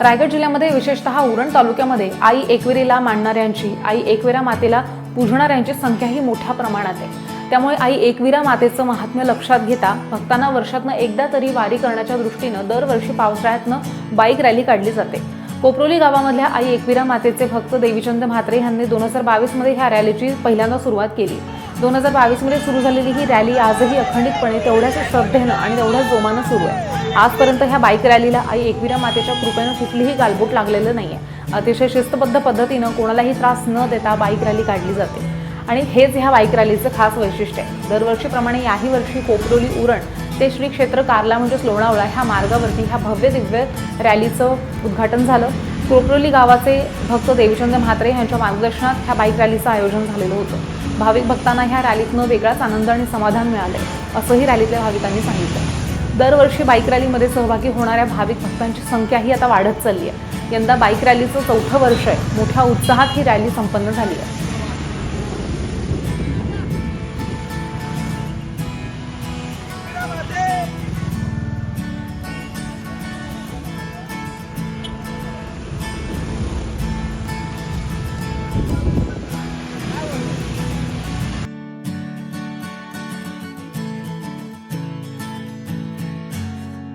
रायगड जिल्ह्यामध्ये विशेषतः उरण तालुक्यामध्ये आई एकविरीला मांडणाऱ्यांची आई एकविरा मातेला पूजणाऱ्यांची संख्याही मोठ्या प्रमाणात आहे. त्यामुळे आई एकविरा मातेचं महात्म्य लक्षात घेता भक्तांना वर्षातनं एकदा तरी वारी करण्याच्या दृष्टीनं दरवर्षी पावसाळ्यातनं बाईक रॅली काढली जाते. कोपरोली गावामधल्या आई एकविरा मातेचे भक्त देवीचंद म्हात्रे यांनी दोन हजार बावीसमध्ये ह्या रॅलीची पहिल्यांदा सुरुवात केली. दोन हजार बावीसमध्ये सुरू झालेली ही रॅली आजही अखंडितपणे तेवढ्याच श्रद्धेनं आणि तेवढ्याच जोमानं सुरू आहे. आजपर्यंत ह्या बाईक रॅलीला आई एकविरा मातेच्या कृपेनं कुठलीही गालबोट लागलेलं नाही आहे अतिशय शिस्तबद्ध पद्धतीनं कोणालाही त्रास न देता बाईक रॅली काढली जाते. आणि हेच ह्या बाईक रॅलीचं खास वैशिष्ट्य आहे. दरवर्षीप्रमाणे याही वर्षी कोपरोली उरण ते श्री क्षेत्र कारला म्हणजेच लोणावळा ह्या मार्गावरती ह्या भव्य दिव्य रॅलीचं उद्घाटन झालं. कोपरोली गावाचे भक्त देवीचंद म्हात्रे यांच्या मार्गदर्शनात ह्या बाईक रॅलीचं आयोजन झालेलं होतं. भाविक भक्तांना ह्या रॅलीतनं वेगळाच आनंद आणि समाधान मिळालंय असंही रॅलीतल्या भाविकांनी सांगितलं. दरवर्षी बाईक रॅलीमध्ये सहभागी होणाऱ्या भाविक भक्तांची संख्याही आता वाढत चालली आहे यंदा बाईक रॅलीचं चौथं वर्ष आहे. मोठ्या उत्साहात ही रॅली संपन्न झाली आहे